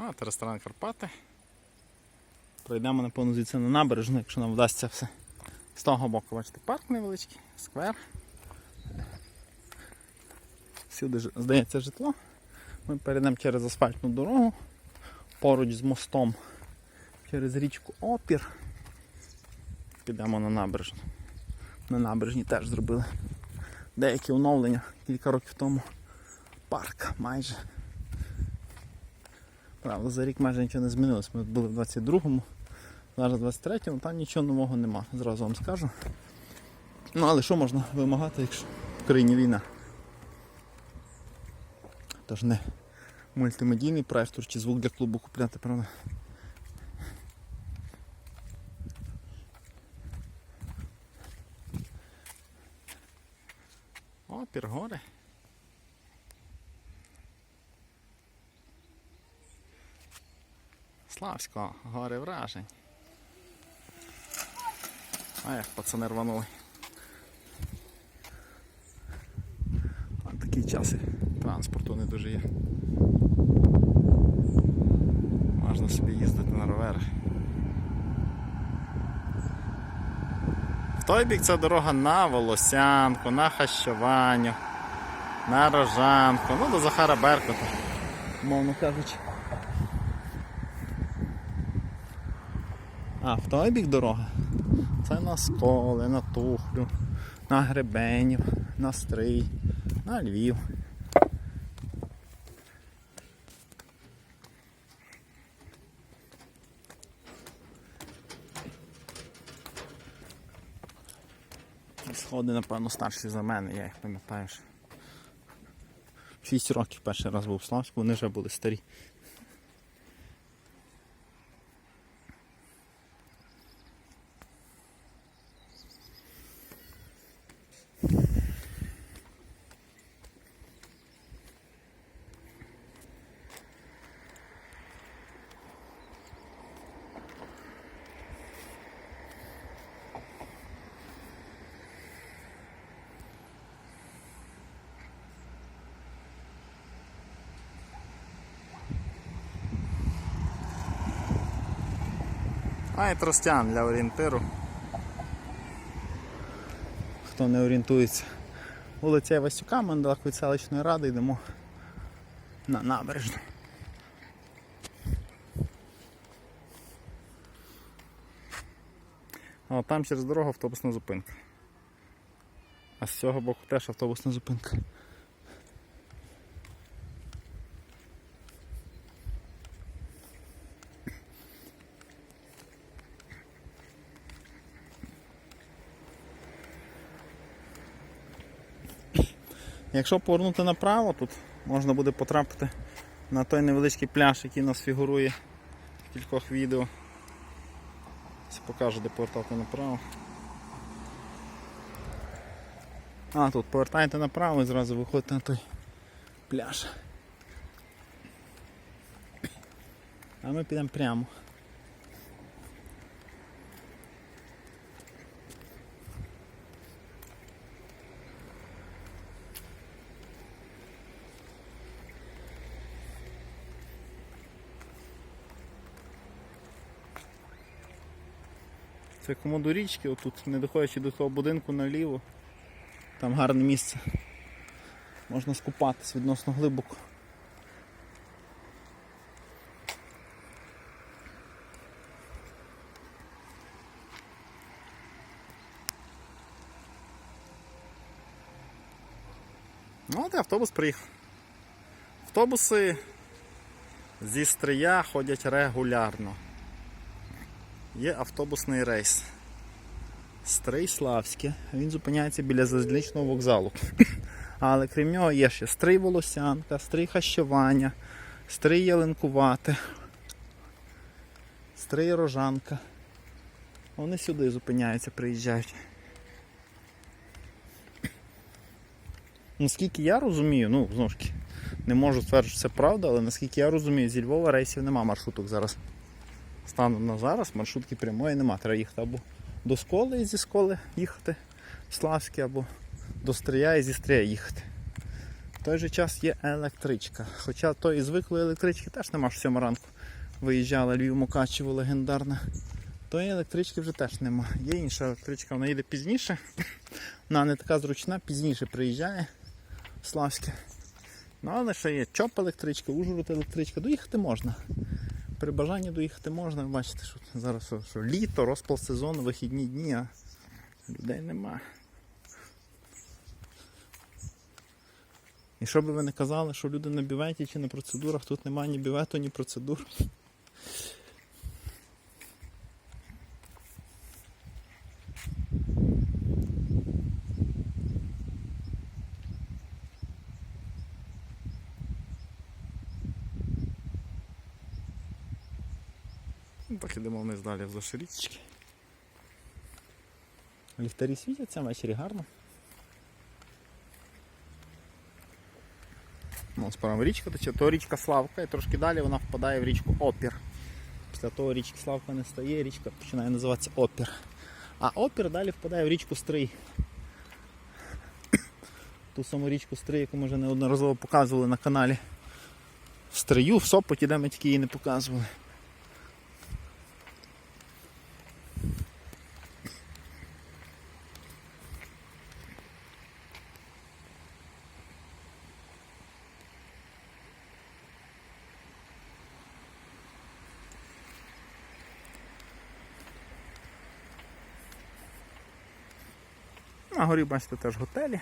А, це ресторан Карпати. Пройдемо, напевно, звідси на набережну, якщо нам вдасться все. З того боку, бачите, парк невеличкий, сквер. Всюди, здається, житло. Ми перейдемо через асфальтну дорогу поруч з мостом через річку Опір. Підемо на набережну. На набережні теж зробили деякі оновлення кілька років тому. Парк майже. Правда, за рік майже нічого не змінилось. Ми були в 22-му, зараз в 23-му, там нічого нового нема, зразу вам скажу. Ну але що можна вимагати, якщо в країні війна? Тож не мультимедійний проектор чи звук для клубу купляти, правда? О, піргори. Славсько, гори вражень. А як пацани рванули. А такі часи транспорту не дуже є. Можна собі їздити на роверах. В той бік це дорога на Волосянку, на Хащованю, на Рожанку, ну до Захара Беркута, мовно кажучи. А, в той бік дорога. Це на Сколи, на Тухлю, на Гребенів, на Стрий, на Львів. Сходи, напевно, старші за мене, я їх пам'ятаю. 6 років перший раз був в Славську, вони вже були старі. А тростян для орієнтиру. Хто не орієнтується. Вулиця Івасюка, ми недалеко від селищної ради йдемо на набережну. А там через дорогу автобусна зупинка. А з цього боку теж автобусна зупинка. Якщо повернути направо, тут можна буде потрапити на той невеличкий пляж, який нас фігурує в кількох відео. Ось Покажу, де повертати направо. А, тут повертаєте направо і зразу виходите на той пляж. А ми підемо прямо. Це кому до річки, отут, не доходячи до того будинку наліво. Там гарне місце. Можна скупатись відносно глибоко. Ну, от і автобус приїхав. Автобуси зі стрия ходять регулярно. Є автобусний рейс. Стрий Славське. Він зупиняється біля залізничного вокзалу. Але крім нього є ще стрий Волосянка, стрий Хащування, стрий Ялинкувате, стрий Рожанка. Вони сюди зупиняються, приїжджають. Наскільки я розумію, ну знову ж таки, не можу стверджувати, що це правда, але наскільки я розумію, зі Львова рейсів нема маршруток зараз. Станом на зараз маршрутки прямої нема. Треба їхати або до школи і зі школи їхати в Славське, або до Стрия і зі Стрия їхати. той же час є електричка. Хоча тої звиклої електрички теж нема що сьому ранку. Виїжджала Львів Мукачево легендарна. Тої електрички вже теж нема. Є інша електричка, вона їде пізніше. Вона не така зручна, пізніше приїжджає в Славське. Ну, але ще є ЧОП електричка, Ужгород електричка. Доїхати можна. При бажанні доїхати можна. Ви бачите, що зараз що, літо, розпал сезону, вихідні дні, а людей нема. І що би ви не казали, що люди на біветі чи на процедурах, тут немає ні бівету, ні процедур. Так ідемо вниз далі вздовж річки. Ліхтарі світяться ввечері гарно. Ну, справа річка тече, то річка Славка, і трошки далі вона впадає в річку Опір. Після того річки Славка не стає, річка починає називатися Опір. А Опір далі впадає в річку Стрий. Ту саму річку Стрий, яку ми вже неодноразово показували на каналі. В Стрию, в Сопоті, де ми тільки її не показували. На горі бачите теж готелі.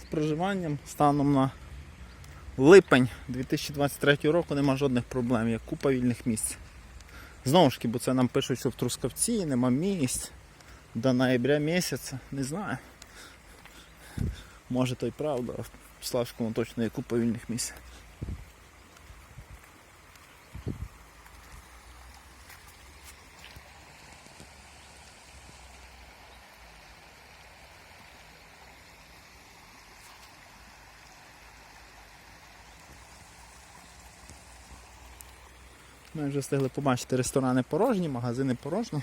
З проживанням станом на липень 2023 року нема жодних проблем, є купа вільних місць. Знову ж таки, бо це нам пишуть, що в Трускавці нема місць до ноября місяця. Не знаю. Може то й правда, в Славському точно є купа вільних місць. Ми вже встигли побачити ресторани порожні, магазини порожні.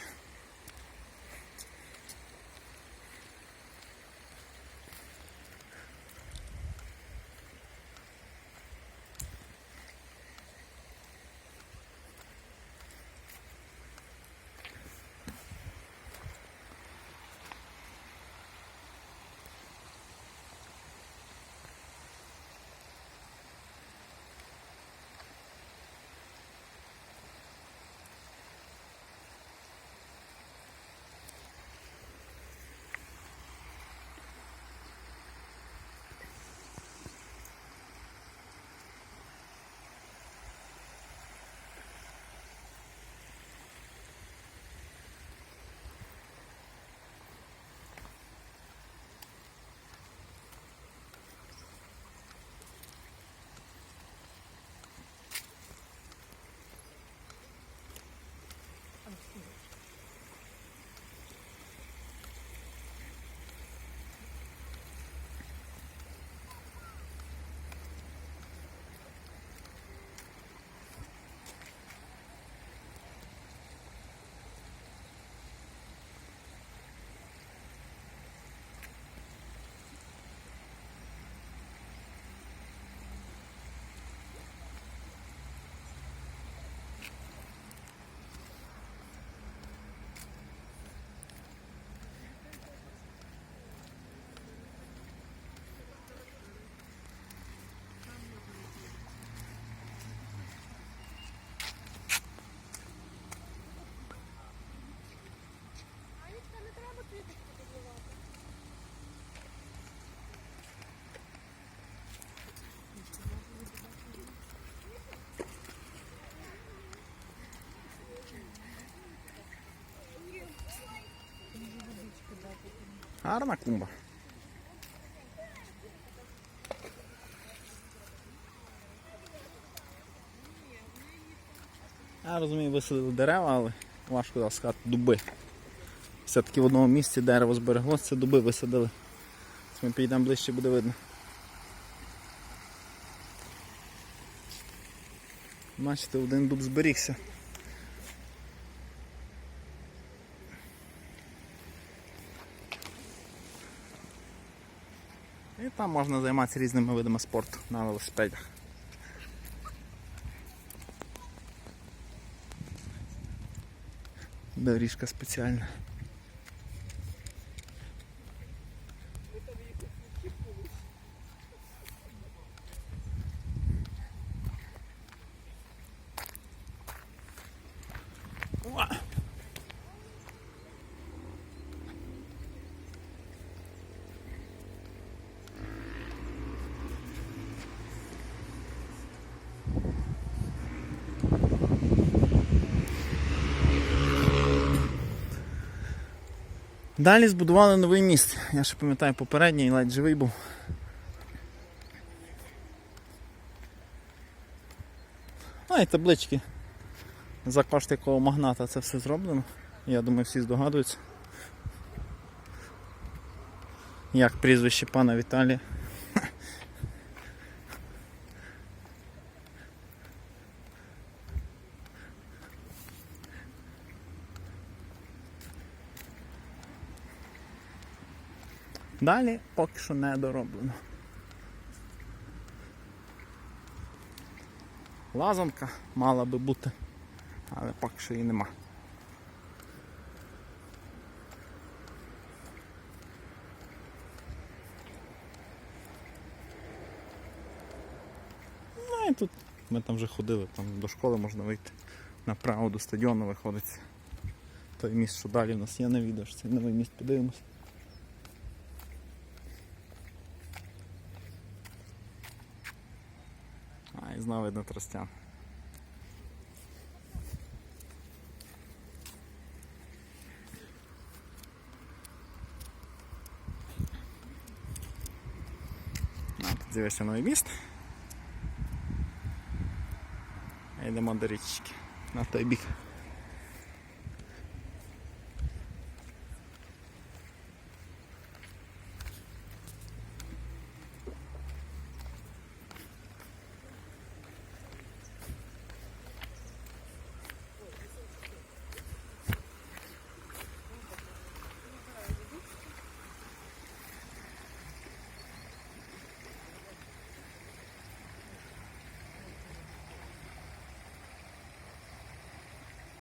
Гарна клумба. Я розумію, висадили дерева, але важко сказати дуби. Все-таки в одному місці дерево збереглося, це дуби висадили. Ми підійдемо ближче, буде видно. Бачите, один дуб зберігся. Там можна займатися різними видами спорту на велосипедах. Доріжка спеціальна. Далі збудували новий міст. Я ще пам'ятаю попередній, ледь живий був. А і таблички. За кошти якого магната це все зроблено. Я думаю, всі здогадуються. Як прізвище пана Віталія. Далі поки що не дороблено. Лазанка мала би бути, але поки що її нема. Ну і тут ми там вже ходили, там до школи можна вийти. Направо до стадіону виходить. Той міст, що далі в нас є на відео, цей новий міст подивимось. А, і знову видно тростян. А, тут з'явився новий міст. Йдемо до річки на той бік.